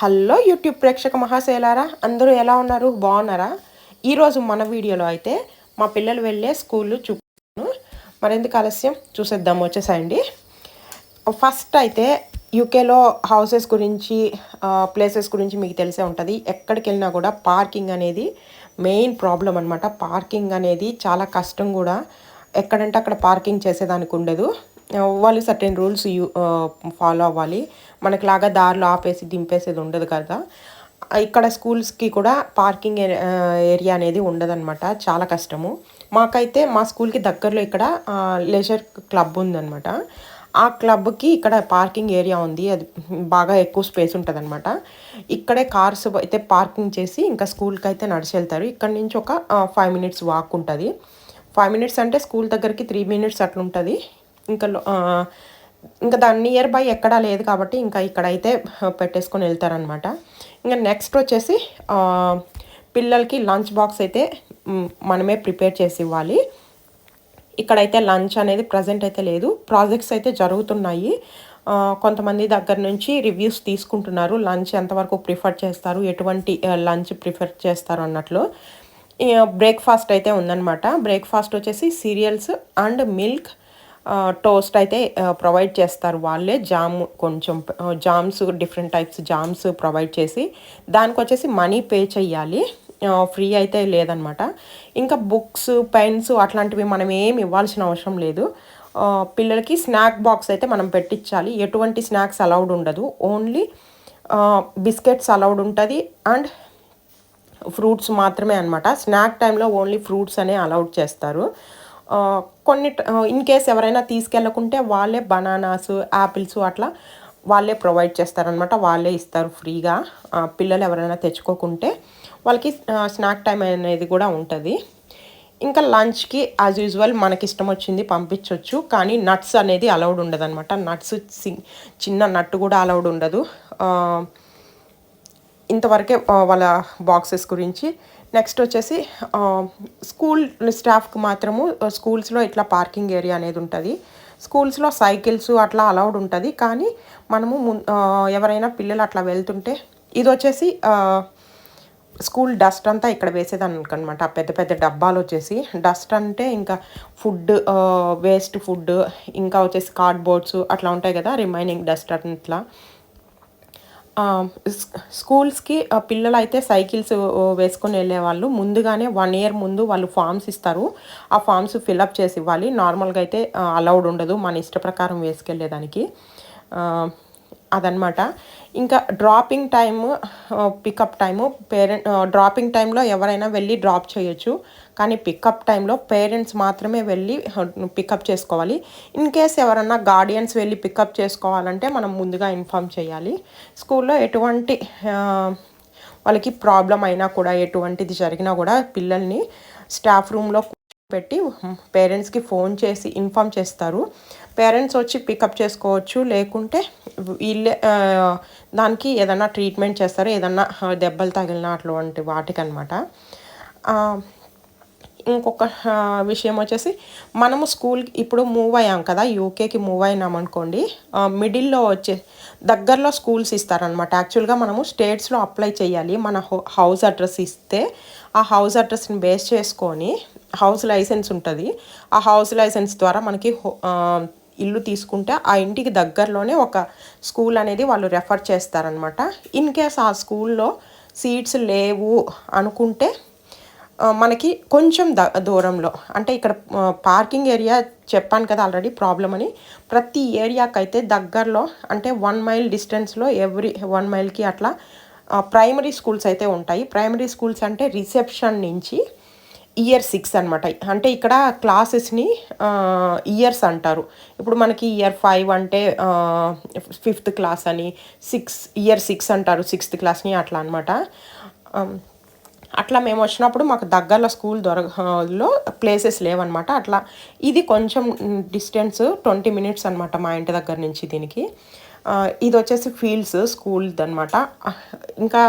Hello YouTube ప్రేక్షక మహాశైలారా అందరూ ఎలా ఉన్నారు? బాగున్నారా? ఈరోజు మన వీడియోలో అయితే మా పిల్లలు వెళ్ళే స్కూల్ చూపుతాను మరెందుకు ఆలస్యం? చూసేద్దాం వచ్చేసాయండి. ఫస్ట్ అయితే యూకేలో హౌసెస్ గురించి ప్లేసెస్ గురించి మీకు తెలిసే ఉంటుంది. ఎక్కడికి వెళ్ళినా కూడా పార్కింగ్ అనేది మెయిన్ ప్రాబ్లం అనమాట పార్కింగ్ అనేది చాలా కష్టం కూడా. ఎక్కడంటే అక్కడ పార్కింగ్ చేసేదానికి ఉండదు. వాళ్ళు సర్టెన్ రూల్స్ యూ ఫాలో అవ్వాలి. Uh, మనకులాగా దారిలో ఆపేసి దింపేసేది ఉండదు కదా. ఇక్కడ స్కూల్స్కి కూడా పార్కింగ్ uh, ఏరియా అనేది ఉండదన్నమాట. చాలా కష్టము. మాకైతే మా స్కూల్కి దగ్గరలో ఇక్కడ లెజర్ క్లబ్ ఉందన్నమాట. ఆ క్లబ్కి ఇక్కడ పార్కింగ్ ఏరియా ఉంది. అది బాగా ఎక్కువ స్పేస్ ఉంటుంది అనమాట ఇక్కడే కార్స్ అయితే పార్కింగ్ చేసి ఇంకా స్కూల్కి అయితే నడిచి వెళ్తారు ఇక్కడ నుంచి ఒక ఫైవ్ మినిట్స్ వాక్ ఉంటుంది. ఫైవ్ మినిట్స్ అంటే స్కూల్ దగ్గరికి త్రీ మినిట్స్ అట్లా ఉంటుంది ఇంకా ఇంకా దాని నియర్ బై ఎక్కడా లేదు కాబట్టి ఇంకా ఇక్కడైతే పెట్టేసుకొని వెళ్తారనమాట ఇంకా నెక్స్ట్ వచ్చేసి పిల్లలకి లంచ్ బాక్స్ అయితే మనమే ప్రిపేర్ చేసి ఇవ్వాలి. ఇక్కడైతే లంచ్ అనేది ప్రజెంట్ అయితే లేదు. ప్రాజెక్ట్స్ అయితే జరుగుతున్నాయి. కొంతమంది దగ్గర నుంచి రివ్యూస్ తీసుకుంటున్నారు. లంచ్ ఎంతవరకు ప్రిఫర్ చేస్తారు? ఎటువంటి లంచ్ ప్రిఫర్ చేస్తారు అన్నట్లు. బ్రేక్ఫాస్ట్ అయితే ఉందన్నమాట. బ్రేక్ఫాస్ట్ వచ్చేసి సీరియల్స్ అండ్ మిల్క్ టోస్ట్ అయితే ప్రొవైడ్ చేస్తారు వాళ్ళే. జామ్ కొంచెం jams different types jams provide చేసి దానికి వచ్చేసి మనీ పే చెయ్యాలి. ఫ్రీ అయితే లేదనమాట. ఇంకా బుక్స్ పెన్స్ అట్లాంటివి మనం ఏమి ఇవ్వాల్సిన అవసరం లేదు. పిల్లలకి స్నాక్ బాక్స్ అయితే మనం పెట్టించాలి ఎటువంటి స్నాక్స్ అలౌడ్ ఉండదు. ఓన్లీ బిస్కెట్స్ అలౌడ్ ఉంటుంది. అండ్ ఫ్రూట్స్ మాత్రమే అనమాట స్నాక్ టైంలో ఓన్లీ ఫ్రూట్స్ అనే అలౌడ్ చేస్తారు. కొన్ని ఇన్ కేస్ ఎవరైనా తీసుకెళ్ళకుంటే వాళ్ళే బనానాస్ యాపిల్స్ అట్లా వాళ్ళే ప్రొవైడ్ చేస్తారనమాట వాళ్ళే ఇస్తారు ఫ్రీగా. పిల్లలు ఎవరైనా తెచ్చుకోకుంటే వాళ్ళకి స్నాక్ టైం అనేది కూడా ఉంటుంది. ఇంకా లంచ్కి యాజ్ యూజువల్ మనకి ఇష్టం వచ్చింది పంపించవచ్చు కానీ నట్స్ అనేది అలౌడ్ ఉండదు అనమాట నట్స్ చిన్న నట్టు కూడా అలౌడ్ ఉండదు. ఇంతవరకే వాళ్ళ బాక్సెస్ గురించి. నెక్స్ట్ వచ్చేసి స్కూల్ స్టాఫ్కి మాత్రము స్కూల్స్లో ఇట్లా పార్కింగ్ ఏరియా అనేది ఉంటుంది. స్కూల్స్లో సైకిల్స్ అట్లా అలౌడ్ ఉంటుంది. కానీ మనము ఎవరైనా పిల్లలు అట్లా వెళ్తుంటే ఇది వచ్చేసి స్కూల్ డస్ట్ అంతా ఇక్కడ వేసేదానికి అనమాట పెద్ద పెద్ద డబ్బాలు వచ్చేసి డస్ట్ అంటే ఇంకా ఫుడ్ వేస్ట్ ఫుడ్ ఇంకా వచ్చేసి కార్డ్బోర్డ్స్ అట్లా ఉంటాయి కదా రిమైనింగ్ డస్ట్ అట్లా. స్కూల్స్కి పిల్లలు అయితే సైకిల్స్ వేసుకొని వెళ్ళే వాళ్ళు ముందుగానే వన్ ఇయర్ ముందు వాళ్ళు ఫామ్స్ ఇస్తారు. ఆ ఫామ్స్ ఫిలప్ చేసి ఇవ్వాలి. నార్మల్గా అయితే అలౌడ్ ఉండదు. మన ఇష్ట ప్రకారం వేసుకెళ్ళేదానికి. అదనమాట ఇంకా dropping time pickup time parent dropping టైంలో ఎవరైనా వెళ్ళి డ్రాప్ చేయొచ్చు. కానీ పికప్ టైంలో పేరెంట్స్ మాత్రమే వెళ్ళి పికప్ చేసుకోవాలి. ఇన్ కేస్ ఎవరన్నా గార్డియన్స్ వెళ్ళి పికప్ చేసుకోవాలంటే మనం ముందుగా ఇన్ఫామ్ చేయాలి. స్కూల్లో ఎటువంటి వాళ్ళకి ప్రాబ్లం అయినా కూడా ఎటువంటిది జరిగినా కూడా పిల్లల్ని స్టాఫ్ రూమ్లో పెట్టి పేరెంట్స్కి ఫోన్ చేసి ఇన్ఫామ్ చేస్తారు. పేరెంట్స్ వచ్చి పికప్ చేసుకోవచ్చు. లేకుంటే వీళ్ళే దానికి ఏదన్నా ట్రీట్మెంట్ చేస్తారు? ఏదన్నా దెబ్బలు తగిలిన అటువంటి వాటికనమాట ఇంకొక విషయం వచ్చేసి మనము స్కూల్ ఇప్పుడు మూవ్ అయ్యాం కదా యూకేకి మూవ్ అయినాం అనుకోండి మిడిల్లో వచ్చే దగ్గరలో స్కూల్స్ ఇస్తారనమాట యాక్చువల్గా మనము స్టేట్స్లో అప్లై చేయాలి. మన హౌస్ అడ్రస్ ఇస్తే ఆ హౌస్ అడ్రస్ని బేస్ చేసుకొని హౌస్ లైసెన్స్ ఉంటుంది. ఆ హౌస్ లైసెన్స్ ద్వారా మనకి ఇల్లు తీసుకుంటే ఆ ఇంటికి దగ్గరలోనే ఒక స్కూల్ అనేది వాళ్ళు రెఫర్ చేస్తారనమాట ఇన్ కేస్ ఆ స్కూల్లో సీట్స్ లేవు అనుకుంటే మనకి కొంచెం ద దూరంలో అంటే ఇక్కడ పార్కింగ్ ఏరియా చెప్పాను కదా ఆల్రెడీ ప్రాబ్లం అని ప్రతి ఏరియాకైతే దగ్గరలో అంటే వన్ మైల్ డిస్టెన్స్లో ఎవ్రీ వన్ మైల్కి అట్లా ప్రైమరీ స్కూల్స్ అయితే ఉంటాయి. ప్రైమరీ స్కూల్స్ అంటే రిసెప్షన్ నుంచి ఇయర్ సిక్స్ అనమాట అంటే ఇక్కడ క్లాసెస్ని ఇయర్స్ అంటారు. ఇప్పుడు మనకి ఇయర్ ఫైవ్ అంటే ఫిఫ్త్ క్లాస్ అని సిక్స్ ఇయర్ సిక్స్ అంటారు సిక్స్త్ క్లాస్ని అట్లా అనమాట అట్లా మేము వచ్చినప్పుడు మాకు దగ్గరలో స్కూల్ దొరకలో ప్లేసెస్ లేవన్నమాట. అట్లా ఇది కొంచెం డిస్టెన్స్ ట్వంటీ మినిట్స్ అనమాట మా ఇంటి దగ్గర నుంచి దీనికి. ఇది వచ్చేసి ఫీల్డ్స్ స్కూల్ది అనమాట ఇంకా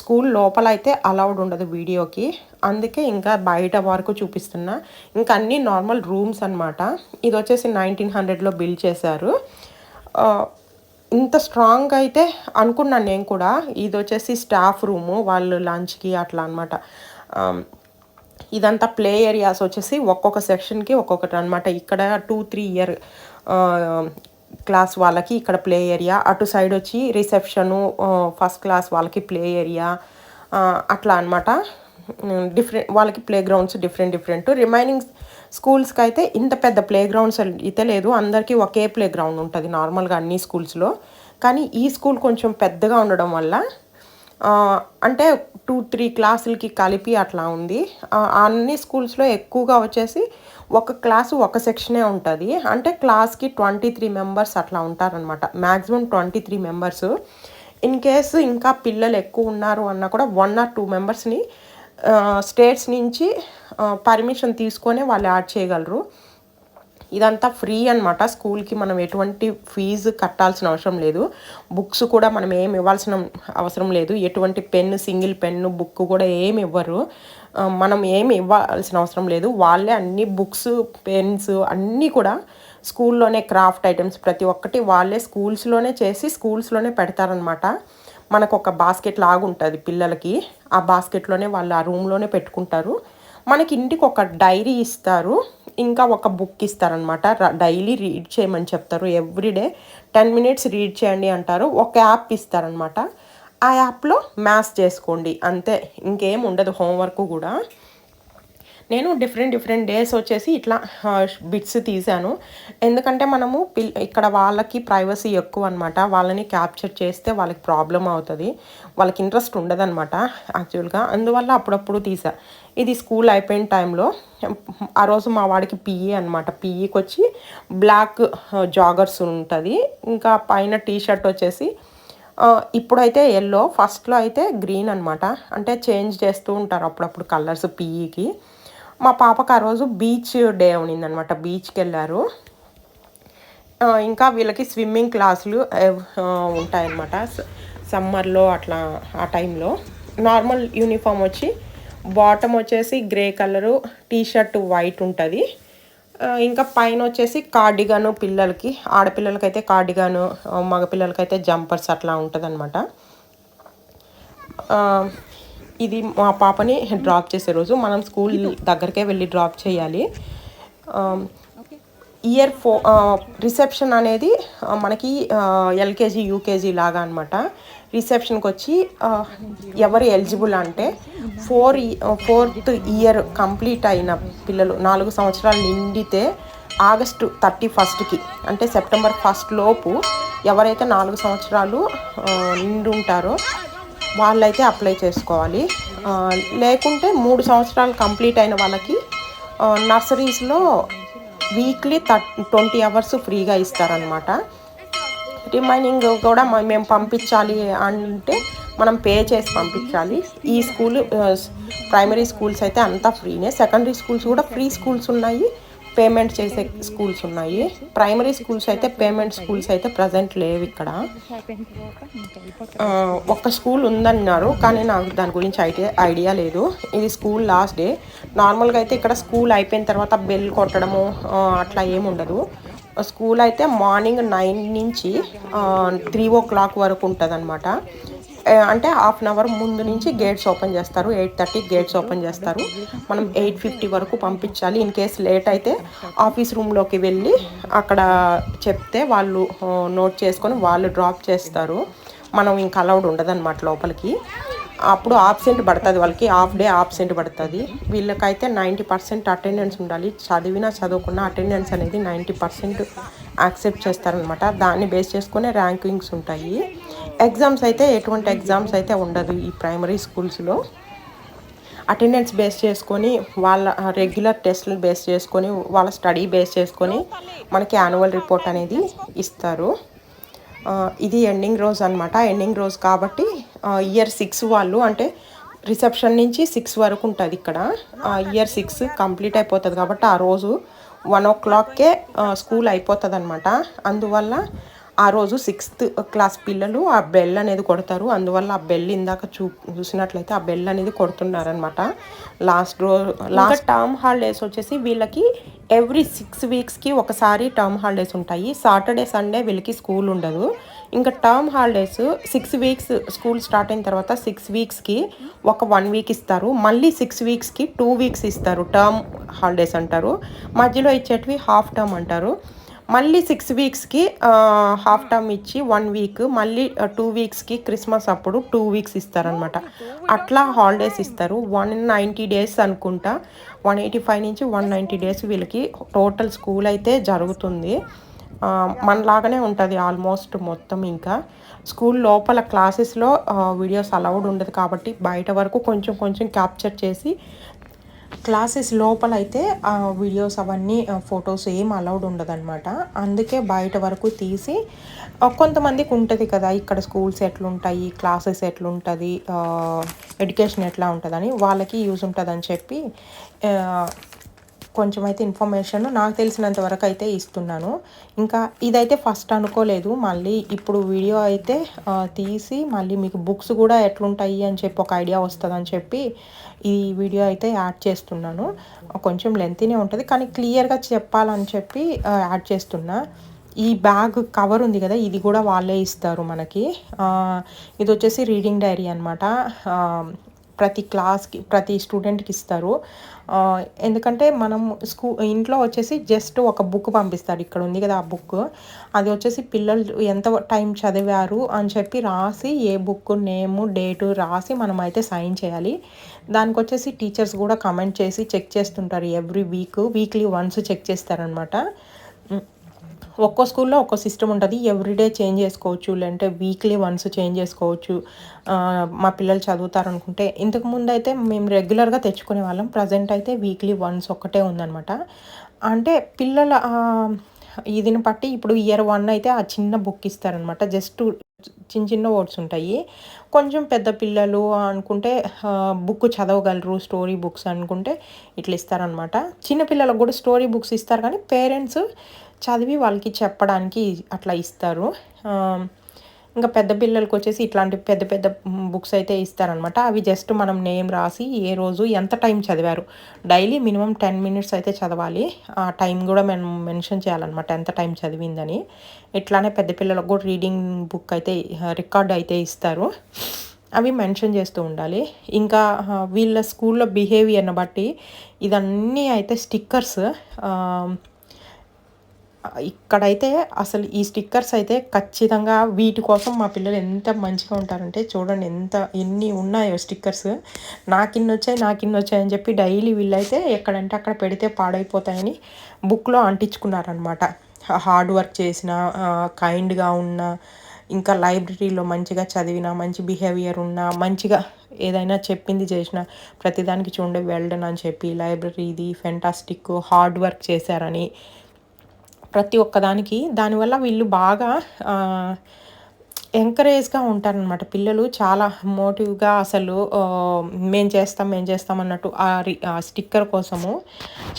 స్కూల్ లోపల అయితే అలౌడ్ ఉండదు వీడియోకి. అందుకే ఇంకా బయట వరకు చూపిస్తున్నా. ఇంకా అన్నీ నార్మల్ రూమ్స్ అనమాట ఇది వచ్చేసి నైన్టీన్ హండ్రెడ్లో బిల్డ్ చేశారు. ఇంత స్ట్రాంగ్ అయితే అనుకున్నాను నేను కూడా. ఇది వచ్చేసి స్టాఫ్ రూము వాళ్ళు లంచ్కి అట్లా అనమాట ఇదంతా ప్లే ఏరియాస్ వచ్చేసి ఒక్కొక్క సెక్షన్కి ఒక్కొక్కటి అనమాట ఇక్కడ టూ త్రీ ఇయర్ క్లాస్ వాళ్ళకి ఇక్కడ ప్లే ఏరియా. అటు సైడ్ వచ్చి రిసెప్షను ఫస్ట్ క్లాస్ వాళ్ళకి ప్లే ఏరియా. అట్లా అనమాట డిఫరెంట్ వాళ్ళకి play grounds different different. Remaining స్కూల్స్కి అయితే ఇంత పెద్ద ప్లే గ్రౌండ్స్ అయితే లేదు. అందరికీ ఒకే ప్లే గ్రౌండ్ ఉంటుంది నార్మల్గా అన్ని స్కూల్స్లో. కానీ ఈ స్కూల్ కొంచెం పెద్దగా ఉండడం వల్ల అంటే టూ త్రీ క్లాసులకి కలిపి అట్లా ఉంది. అన్ని స్కూల్స్లో ఎక్కువగా వచ్చేసి ఒక క్లాసు ఒక సెక్షనే ఉంటుంది. అంటే క్లాస్కి ట్వంటీ త్రీ మెంబర్స్ అట్లా ఉంటారనమాట maximum twenty three members. In case ఇంకా పిల్లలు ఎక్కువ ఉన్నారు అన్నా కూడా వన్ ఆర్ టూ మెంబర్స్ని స్టేట్స్ నుంచి పర్మిషన్ తీసుకొని వాళ్ళు యాడ్ చేయగలరు. ఇదంతా ఫ్రీ అనమాట స్కూల్కి మనం ఎటువంటి ఫీజు కట్టాల్సిన అవసరం లేదు. బుక్స్ కూడా మనం ఏమి ఇవ్వాల్సిన అవసరం లేదు. ఎటువంటి పెన్ సింగిల్ పెన్ను బుక్ కూడా ఏమి ఇవ్వరు. మనం ఏమి ఇవ్వాల్సిన అవసరం లేదు. వాళ్ళే అన్ని బుక్స్ పెన్స్ అన్నీ కూడా స్కూల్లోనే క్రాఫ్ట్ ఐటమ్స్ ప్రతి ఒక్కటి వాళ్ళే స్కూల్స్లోనే చేసి స్కూల్స్లోనే పెడతారనమాట మనకు ఒక బాస్కెట్ లాగుంటుంది పిల్లలకి. ఆ బాస్కెట్లోనే వాళ్ళు ఆ రూమ్లోనే పెట్టుకుంటారు. మనకి ఇంటికి ఒక డైరీ ఇస్తారు. ఇంకా ఒక బుక్ ఇస్తారనమాట డైలీ రీడ్ చేయమని చెప్తారు. ఎవ్రీడే టెన్ మినిట్స్ రీడ్ చేయండి అంటారు. ఒక యాప్ ఇస్తారనమాట ఆ యాప్లో మ్యాథ్స్ చేసుకోండి. అంతే ఇంకేం ఉండదు హోంవర్క్ కూడా. నేను డిఫరెంట్ డిఫరెంట్ డేస్ వచ్చేసి ఇట్లా బిట్స్ తీసాను ఎందుకంటే మనము పిల్ ఇక్కడ వాళ్ళకి ప్రైవసీ ఎక్కువ అనమాట వాళ్ళని క్యాప్చర్ చేస్తే వాళ్ళకి ప్రాబ్లం అవుతుంది. వాళ్ళకి ఇంట్రెస్ట్ ఉండదన్నమాట యాక్చువల్గా. అందువల్ల అప్పుడప్పుడు తీసా ఇది స్కూల్ అయిపోయిన టైంలో ఆ రోజు మా వాడికి పిఈ అనమాట పిఈకి వచ్చి బ్లాక్ జాగర్స్ ఉంటుంది. ఇంకా పైన టీ షర్ట్ వచ్చేసి ఇప్పుడైతే ఎల్లో ఫస్ట్లో అయితే గ్రీన్ అనమాట అంటే చేంజ్ చేస్తూ ఉంటారు అప్పుడప్పుడు కలర్స్ పీఈకి మా పాపకు ఆ రోజు బీచ్ డే ఉన్నిందనమాట బీచ్కి వెళ్ళారు. ఇంకా వీళ్ళకి స్విమ్మింగ్ క్లాసులు ఉంటాయన్నమాట. సమ్మర్లో అట్లా ఆ టైంలో నార్మల్ యూనిఫామ్ వచ్చి బాటమ్ వచ్చేసి grey colour T shirt white ఉంటుంది. ఇంకా పైన వచ్చేసి కార్డిగాను పిల్లలకి ఆడపిల్లలకైతే కార్డిగాను మగపిల్లలకైతే జంపర్స్ అట్లా ఉంటుంది అనమాట ఇది మా పాపని డ్రాప్ చేసే రోజు మనం స్కూల్ దగ్గరకే వెళ్ళి డ్రాప్ చేయాలి. ఇయర్ ఫో రిసెప్షన్ అనేది మనకి ఎల్కేజీ యూకేజీ లాగా అనమాట రిసెప్షన్కి వచ్చి ఎవరు ఎలిజిబుల్ అంటే ఫోర్ ఫోర్త్ ఇయర్ కంప్లీట్ అయిన పిల్లలు నాలుగు సంవత్సరాలు నిండితే ఆగస్టు థర్టీ ఫస్ట్కి అంటే సెప్టెంబర్ ఫస్ట్ లోపు ఎవరైతే నాలుగు సంవత్సరాలు నిండి ఉంటారో వాళ్ళైతే అప్లై చేసుకోవాలి. లేకుంటే మూడు సంవత్సరాలు కంప్లీట్ అయిన వాళ్ళకి నర్సరీస్లో వీక్లీ థర్ ట్వంటీ అవర్స్ ఫ్రీగా ఇస్తారనమాట రిమైనింగ్ కూడా మేము పంపించాలి అంటే మనం పే చేసి పంపించాలి. ఈ స్కూల్ ప్రైమరీ స్కూల్స్ అయితే అంతా ఫ్రీనే. సెకండరీ స్కూల్స్ కూడా ఫ్రీ స్కూల్స్ ఉన్నాయి. పేమెంట్ చేసే స్కూల్స్ ఉన్నాయి. ప్రైమరీ స్కూల్స్ అయితే పేమెంట్ స్కూల్స్ అయితే ప్రజెంట్ లేవు ఇక్కడ. ఒక స్కూల్ ఉందన్నారు కానీ నాకు దాని గురించి ఐడియా ఐడియా లేదు. ఇది స్కూల్ లాస్ట్ డే. నార్మల్గా అయితే ఇక్కడ స్కూల్ అయిపోయిన తర్వాత బెల్ కొట్టడము అట్లా ఏముండదు స్కూల్ అయితే మార్నింగ్ నైన్ నుంచి త్రీ ఓ క్లాక్ వరకు ఉంటుంది అనమాట అంటే హాఫ్ అన్ అవర్ ముందు నుంచి గేట్స్ ఓపెన్ చేస్తారు. ఎయిట్ థర్టీ గేట్స్ ఓపెన్ చేస్తారు. మనం ఎయిట్ ఫిఫ్టీ వరకు పంపించాలి. ఇన్ కేస్ లేట్ అయితే ఆఫీస్ రూమ్లోకి వెళ్ళి అక్కడ చెప్తే వాళ్ళు నోట్ చేసుకొని వాళ్ళు డ్రాప్ చేస్తారు. మనం ఇంకా అలౌడ్ ఉండదన్నమాట లోపలికి. అప్పుడు ఆబ్సెంట్ పడుతుంది వాళ్ళకి హాఫ్ డే ఆబ్సెంట్ పడుతుంది. వీళ్ళకైతే నైంటీ పర్సెంట్ అటెండెన్స్ ఉండాలి. చదివినా చదువుకున్న అటెండెన్స్ అనేది నైంటీ పర్సెంట్ యాక్సెప్ట్ చేస్తారనమాట దాన్ని బేస్ చేసుకునే ర్యాంకింగ్స్ ఉంటాయి. ఎగ్జామ్స్ అయితే ఎటువంటి ఎగ్జామ్స్ అయితే ఉండదు ఈ ప్రైమరీ స్కూల్స్లో అటెండెన్స్ బేస్ చేసుకొని వాళ్ళ రెగ్యులర్ టెస్ట్లు బేస్ చేసుకొని వాళ్ళ స్టడీ బేస్ చేసుకొని మనకి యాన్యువల్ రిపోర్ట్ అనేది ఇస్తారు. ఇది ఎండింగ్ రోజు అనమాట ఎండింగ్ రోజు కాబట్టి ఇయర్ సిక్స్ వాళ్ళు అంటే రిసెప్షన్ నుంచి సిక్స్ వరకు ఉంటుంది ఇక్కడ. ఇయర్ సిక్స్ కంప్లీట్ అయిపోతుంది కాబట్టి ఆ రోజు వన్ ఓ క్లాక్కే స్కూల్ అయిపోతుంది అనమాట అందువల్ల ఆ రోజు సిక్స్త్ క్లాస్ పిల్లలు ఆ బెల్ అనేది కొడతారు. అందువల్ల ఆ బెల్ ఇందాక చూ చూసినట్లయితే ఆ బెల్ అనేది కొడుతున్నారనమాట last row last term holidays వచ్చేసి వీళ్ళకి ఎవ్రీ సిక్స్ వీక్స్కి ఒకసారి టర్మ్ హాలిడేస్ ఉంటాయి. సాటర్డే సండే వీళ్ళకి స్కూల్ ఉండదు. ఇంకా term holidays six weeks school start అయిన తర్వాత సిక్స్ వీక్స్కి ఒక వన్ వీక్ ఇస్తారు. మళ్ళీ సిక్స్ వీక్స్కి టూ వీక్స్ ఇస్తారు. టర్మ్ హాలిడేస్ అంటారు. మధ్యలో ఇచ్చేటివి హాఫ్ టర్మ్ అంటారు. మళ్ళీ సిక్స్ వీక్స్కి హాఫ్ టర్మ్ ఇచ్చి వన్ వీక్ మళ్ళీ టూ వీక్స్కి క్రిస్మస్ అప్పుడు టూ వీక్స్ ఇస్తారనమాట అట్లా హాలిడేస్ ఇస్తారు. వన్ నైంటీ డేస్ అనుకుంటా. వన్ ఎయిటీ ఫైవ్ నుంచి వన్ నైంటీ డేస్ వీళ్ళకి టోటల్ స్కూల్ అయితే జరుగుతుంది. మనలాగానే ఉంటుంది ఆల్మోస్ట్ మొత్తం ఇంకా. స్కూల్ లోపల క్లాసెస్లో వీడియోస్ అలౌడ్ ఉండదు కాబట్టి బయట వరకు కొంచెం కొంచెం క్యాప్చర్ చేసి క్లాసెస్ లోపల అయితే వీడియోస్ అవన్నీ ఫొటోస్ ఏం అలౌడ్ ఉండదన్నమాట. అందుకే బయట వరకు తీసి కొంతమందికి ఉంటుంది కదా ఇక్కడ స్కూల్స్ ఎట్లుంటాయి క్లాసెస్ ఎట్లుంటుంది ఎడ్యుకేషన్ ఎట్లా ఉంటుందని వాళ్ళకి యూజ్ ఉంటుందని చెప్పి కొంచెం అయితే ఇన్ఫర్మేషన్ నాకు తెలిసినంత వరకు అయితే ఇస్తున్నాను. ఇంకా ఇదైతే ఫస్ట్ అనుకోలేదు. మళ్ళీ ఇప్పుడు వీడియో అయితే తీసి మళ్ళీ మీకు బుక్స్ కూడా ఎట్లుంటాయి అని చెప్పి ఒక ఐడియా వస్తుందని చెప్పి ఈ వీడియో అయితే యాడ్ చేస్తున్నాను. కొంచెం లెంతీనే ఉంటుంది కానీ క్లియర్గా చెప్పాలని చెప్పి యాడ్ చేస్తున్నా. ఈ బ్యాగ్ కవర్ ఉంది కదా ఇది కూడా వాళ్ళే ఇస్తారు మనకి. ఇది వచ్చేసి రీడింగ్ డైరీ అనమాట ప్రతి క్లాస్కి ప్రతి స్టూడెంట్కి ఇస్తారు. ఎందుకంటే మనం స్కూ ఇంట్లో వచ్చేసి జస్ట్ ఒక బుక్ పంపిస్తారు ఇక్కడ ఉంది కదా ఆ బుక్ అది వచ్చేసి పిల్లలు ఎంత టైం చదివారు అని చెప్పి రాసి ఏ బుక్ నేము డేటు రాసి మనం అయితే సైన్ చేయాలి. దానికి వచ్చేసి టీచర్స్ కూడా కమెంట్ చేసి చెక్ చేస్తుంటారు. Every week weekly once check చేస్తారనమాట ఒక్కో స్కూల్లో ఒక్కో సిస్టమ్ ఉంటుంది. ఎవ్రీడే చేంజ్ చేసుకోవచ్చు. లేదంటే వీక్లీ వన్స్ చేంజ్ చేసుకోవచ్చు. మా పిల్లలు చదువుతారు అనుకుంటే ఇంతకుముందు అయితే మేము రెగ్యులర్గా తెచ్చుకునే వాళ్ళం. ప్రజెంట్ అయితే వీక్లీ వన్స్ ఒక్కటే ఉందనమాట అంటే పిల్లల ఇదిని బట్టి ఇప్పుడు ఇయర్ వన్ అయితే ఆ చిన్న బుక్ ఇస్తారనమాట జస్ట్ చిన్న చిన్న వర్డ్స్ ఉంటాయి. కొంచెం పెద్ద పిల్లలు అనుకుంటే బుక్ చదవగలరు స్టోరీ బుక్స్ అనుకుంటే ఇట్లా ఇస్తారనమాట చిన్నపిల్లలకు కూడా స్టోరీ బుక్స్ ఇస్తారు కానీ పేరెంట్స్ చదివి వాళ్ళకి చెప్పడానికి అట్లా ఇస్తారు. ఇంకా పెద్ద పిల్లలకి వచ్చేసి ఇట్లాంటి పెద్ద పెద్ద బుక్స్ అయితే ఇస్తారనమాట. అవి జస్ట్ మనం నేమ్ రాసి ఏ రోజు ఎంత టైం చదివారు. డైలీ మినిమం టెన్ మినిట్స్ అయితే చదవాలి. ఆ టైం కూడా మేము మెన్షన్ చేయాలన్నమాట ఎంత టైం చదివిందని. ఇట్లానే పెద్ద పిల్లలకు కూడా రీడింగ్ బుక్ అయితే రికార్డ్ అయితే ఇస్తారు. అవి మెన్షన్ చేస్తూ ఉండాలి. ఇంకా వీళ్ళ స్కూల్లో బిహేవియర్ని బట్టి ఇదన్నీ అయితే స్టిక్కర్స్. ఇక్కడైతే అసలు ఈ స్టిక్కర్స్ అయితే ఖచ్చితంగా వీటి కోసం మా పిల్లలు ఎంత మంచిగా ఉంటారంటే చూడండి ఎంత ఎన్ని ఉన్నాయో స్టిక్కర్స్. నాకు ఇన్ని వచ్చాయి నాకు ఇన్ని వచ్చాయి అని చెప్పి డైలీ వీళ్ళైతే ఎక్కడంటే అక్కడ పెడితే పాడైపోతాయని బుక్లో అంటించుకున్నారనమాట హార్డ్ వర్క్ చేసిన కైండ్గా ఉన్న ఇంకా లైబ్రరీలో మంచిగా చదివిన మంచి బిహేవియర్ ఉన్న మంచిగా ఏదైనా చెప్పింది చేసిన ప్రతిదానికి చూడండి వెళ్ళడం అని చెప్పి లైబ్రరీది ఫెంటాస్టిక్ హార్డ్ వర్క్ చేశారని ప్రతి ఒక్కదానికి. దానివల్ల వీళ్ళు బాగా ఎంకరేజ్గా ఉంటారనమాట పిల్లలు చాలా మోటివ్గా అసలు మేము చేస్తాం మేము చేస్తాం అన్నట్టు ఆ స్టిక్కర్ కోసము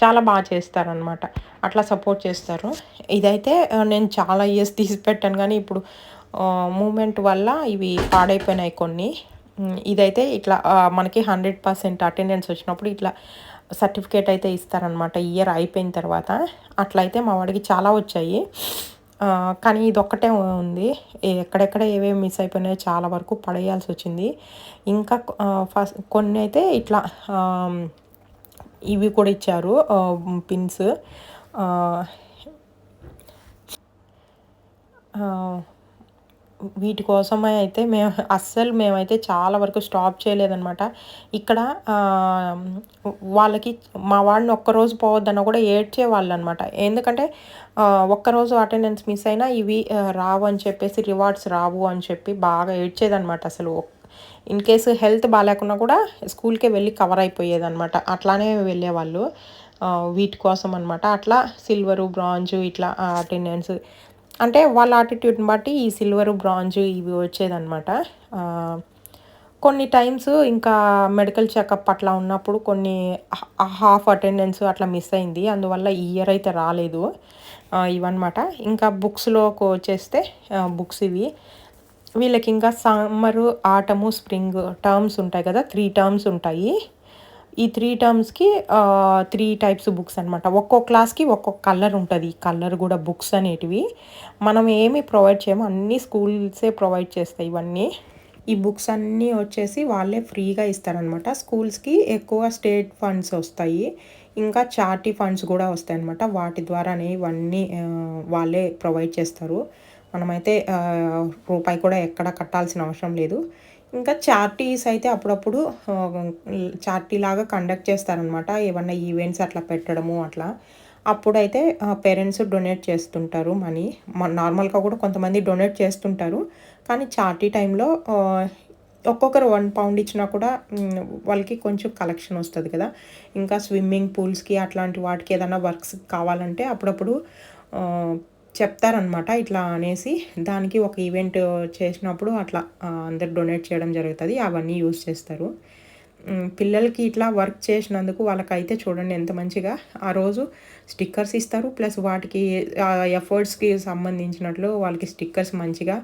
చాలా బాగా చేస్తారనమాట అట్లా సపోర్ట్ చేస్తారు. ఇదైతే నేను చాలా ఇయర్స్ తీసి పెట్టాను కానీ ఇప్పుడు మూమెంట్ వల్ల ఇవి పాడైపోయినాయి కొన్ని. ఇదైతే ఇట్లా మనకి హండ్రెడ్ పర్సెంట్ అటెండెన్స్ వచ్చినప్పుడు ఇట్లా సర్టిఫికేట్ అయితే ఇస్తారనమాట ఇయర్ అయిపోయిన తర్వాత అట్లయితే మా వాడికి చాలా వచ్చాయి. కానీ ఇది ఒక్కటే ఉంది ఎక్కడెక్కడ ఏవేవి మిస్ అయిపోయినాయో చాలా వరకు పడేయాల్సి వచ్చింది. ఇంకా ఫస్ట్ కొన్ని అయితే ఇట్లా ఇవి కూడా ఇచ్చారు. పిన్స్. వీటి కోసమే అయితే మేము అస్సలు మేమైతే చాలా వరకు స్టాప్ చేయలేదనమాట ఇక్కడ వాళ్ళకి మా వాడిని ఒక్కరోజు పోవద్దన్న కూడా ఏడ్చేవాళ్ళు అనమాట ఎందుకంటే ఒక్కరోజు అటెండెన్స్ మిస్ అయినా ఇవి రావు అని చెప్పేసి రివార్డ్స్ రావు అని చెప్పి బాగా ఏడ్చేదనమాట అసలు. ఇన్ కేసు హెల్త్ బాగాలేకున్నా కూడా స్కూల్కే వెళ్ళి కవర్ అయిపోయేదనమాట అట్లానే వెళ్ళేవాళ్ళు వీటి కోసం అనమాట అట్లా సిల్వరు బ్రాంజు ఇట్లా అటెండెన్స్ అంటే వాళ్ళ ఆటిట్యూడ్ని బట్టి ఈ సిల్వర్ బ్రాంజ్ ఇవి వచ్చేదన్నమాట. కొన్ని టైమ్స్ ఇంకా మెడికల్ చెకప్ అట్లా ఉన్నప్పుడు కొన్ని హాఫ్ అటెండెన్స్ అట్లా మిస్ అయింది. అందువల్ల ఈ ఇయర్ అయితే రాలేదు. ఇవన్నమాట. ఇంకా బుక్స్లోకి వచ్చేస్తే బుక్స్ ఇవి. వీళ్ళకి ఇంకా సమ్మరు ఆటము స్ప్రింగ్ టర్మ్స్ ఉంటాయి కదా త్రీ టర్మ్స్ ఉంటాయి. ఈ త్రీ టర్మ్స్కి త్రీ టైప్స్ బుక్స్ అనమాట ఒక్కొక్క క్లాస్కి ఒక్కొక్క కలర్ ఉంటుంది. కలర్ కూడా బుక్స్ అనేటివి. మనం ఏమి ప్రొవైడ్ చేయము. అన్నీ స్కూల్సే ప్రొవైడ్ చేస్తాయి ఇవన్నీ. ఈ బుక్స్ అన్నీ వచ్చేసి వాళ్ళే ఫ్రీగా ఇస్తారనమాట స్కూల్స్కి ఎక్కువ స్టేట్ ఫండ్స్ వస్తాయి. ఇంకా చార్టీ ఫండ్స్ కూడా వస్తాయి అనమాట వాటి ద్వారానే ఇవన్నీ వాళ్ళే ప్రొవైడ్ చేస్తారు. మనమైతే రూపాయి కూడా ఎక్కడ కట్టాల్సిన అవసరం లేదు. ఇంకా చార్టీస్ అయితే అప్పుడప్పుడు చార్టీ లాగా కండక్ట్ చేస్తారనమాట ఏమన్నా ఈవెంట్స్ అట్లా పెట్టడము అట్లా. అప్పుడైతే పేరెంట్స్ డొనేట్ చేస్తుంటారు మనీ. నార్మల్గా కూడా కొంతమంది డొనేట్ చేస్తుంటారు. కానీ చార్టీ టైంలో ఒక్కొక్కరు వన్ పౌండ్ ఇచ్చినా కూడా వాళ్ళకి కొంచెం కలెక్షన్ వస్తుంది కదా. ఇంకా స్విమ్మింగ్ పూల్స్కి అట్లాంటి వాటికి ఏదైనా వర్క్స్ కావాలంటే అప్పుడప్పుడు చెప్తారనమాట ఇట్లా అనేసి దానికి ఒక ఈవెంట్ చేసినప్పుడు అట్లా అందరు డొనేట్ చేయడం జరుగుతుంది. అవన్నీ యూజ్ చేస్తారు. పిల్లలకి ఇట్లా వర్క్ చేసినందుకు వాళ్ళకైతే చూడండి ఎంత మంచిగా. ఆ రోజు స్టిక్కర్స్ ఇస్తారు. ప్లస్ వాటికి ఎఫర్ట్స్కి సంబంధించినట్లు వాళ్ళకి స్టిక్కర్స్ మంచిగా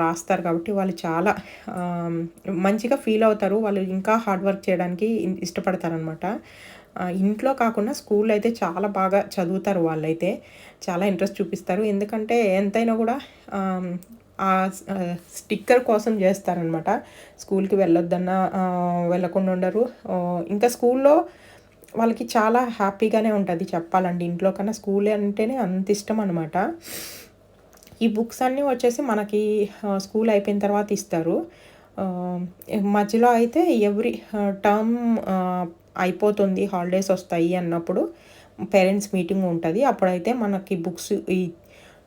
రాస్తారు కాబట్టి వాళ్ళు చాలా మంచిగా ఫీల్ అవుతారు. వాళ్ళు ఇంకా హార్డ్ వర్క్ చేయడానికి ఇష్టపడతారనమాట ఇంట్లో కాకుండా స్కూల్ అయితే చాలా బాగా చదువుతారు వాళ్ళైతే. చాలా ఇంట్రెస్ట్ చూపిస్తారు. ఎందుకంటే ఎంతైనా కూడా ఆ స్టిక్కర్ కోసం చేస్తారనమాట స్కూల్కి వెళ్ళొద్దన్నా వెళ్ళకుండా ఉండరు. ఇంకా స్కూల్లో వాళ్ళకి చాలా హ్యాపీగానే ఉంటుంది చెప్పాలండి ఇంట్లో కన్నా స్కూల్ అంటేనే అంత ఇష్టం అనమాట ఈ బుక్స్ అన్నీ వచ్చేసి మనకి స్కూల్ అయిపోయిన తర్వాత ఇస్తారు. మధ్యలో అయితే ఎవ్రీ టర్మ్ అయిపోతుంది హాలిడేస్ వస్తాయి అన్నప్పుడు పేరెంట్స్ మీటింగ్ ఉంటుంది. అప్పుడైతే మనకి బుక్స్ ఈ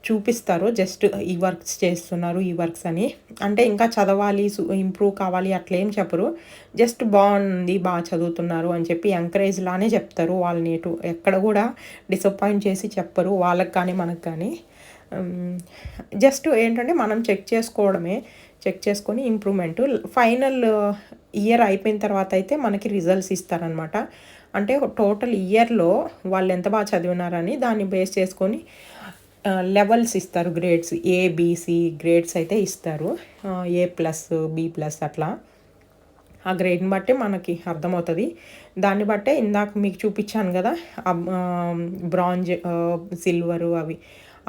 చూపిస్తారు. జస్ట్ ఈ వర్క్స్ చేస్తున్నారు ఈ వర్క్స్ అని. అంటే ఇంకా చదవాలి ఇంప్రూవ్ కావాలి అట్లేం ఏం చెప్పరు. జస్ట్ బాగుంది బాగా చదువుతున్నారు అని చెప్పి ఎంకరేజ్ లానే చెప్తారు. వాళ్ళని ఎక్కడ కూడా డిసప్పాయింట్ చేసి చెప్పరు. వాళ్ళకి కానీ మనకు కానీ. జస్ట్ ఏంటంటే మనం చెక్ చేసుకోవడమే. చెక్ చేసుకొని ఇంప్రూవ్మెంట్. ఫైనల్ ఇయర్ అయిపోయిన తర్వాత అయితే మనకి రిజల్ట్స్ ఇస్తారనమాట అంటే టోటల్ ఇయర్లో వాళ్ళు ఎంత బాగా చదివినారని దాన్ని బేస్ చేసుకొని లెవెల్స్ ఇస్తారు గ్రేడ్స్. ఏబిసి గ్రేడ్స్ అయితే ఇస్తారు. ఏ ప్లస్ బి ప్లస్ అట్లా. ఆ గ్రేడ్ని బట్టే మనకి అర్థమవుతుంది. దాన్ని బట్టే ఇందాక మీకు చూపించాను కదా బ్రాంజ్ సిల్వరు అవి.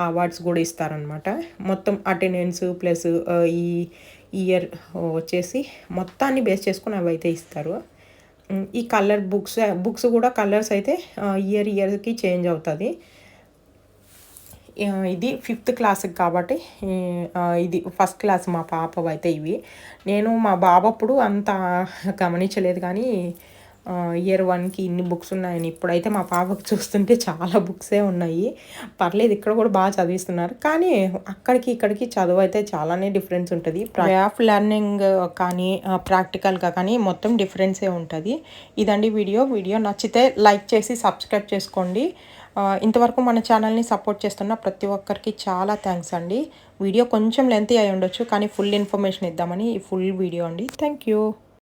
అవార్డ్స్ కూడా ఇస్తారనమాట మొత్తం అటెండెన్స్ ప్లస్ ఈ ఇయర్ వచ్చేసి మొత్తాన్ని బేస్ చేసుకుని అవి అయితే ఇస్తారు ఈ కలర్ బుక్స్ బుక్స్ కూడా కలర్స్ అయితే ఇయర్ ఇయర్కి చేంజ్ అవుతుంది. ఇది ఫిఫ్త్ క్లాస్కి కాబట్టి ఇది ఫస్ట్ క్లాస్ మా పాప అయితే ఇవి. నేను మా బాబప్పుడు అంత గమనించలేదు కానీ ఇయర్ వన్కి ఇన్ని బుక్స్ ఉన్నాయని. ఇప్పుడైతే మా పాపకు చూస్తుంటే చాలా బుక్సే ఉన్నాయి. పర్లేదు ఇక్కడ కూడా బాగా చదివిస్తున్నారు. కానీ అక్కడికి ఇక్కడికి చదువు అయితే చాలానే డిఫరెన్స్ ఉంటుంది. ఆఫ్ లెర్నింగ్ కానీ ప్రాక్టికల్గా కానీ మొత్తం డిఫరెన్సే ఉంటుంది. ఇదండి వీడియో. వీడియో నచ్చితే లైక్ చేసి సబ్స్క్రైబ్ చేసుకోండి. ఇంతవరకు మన ఛానల్ని సపోర్ట్ చేస్తున్న ప్రతి ఒక్కరికి చాలా థ్యాంక్స్ అండి. వీడియో కొంచెం లెంతీ అయి ఉండొచ్చు కానీ ఫుల్ ఇన్ఫర్మేషన్ ఇద్దామని ఈ ఫుల్ వీడియో అండి. Thank you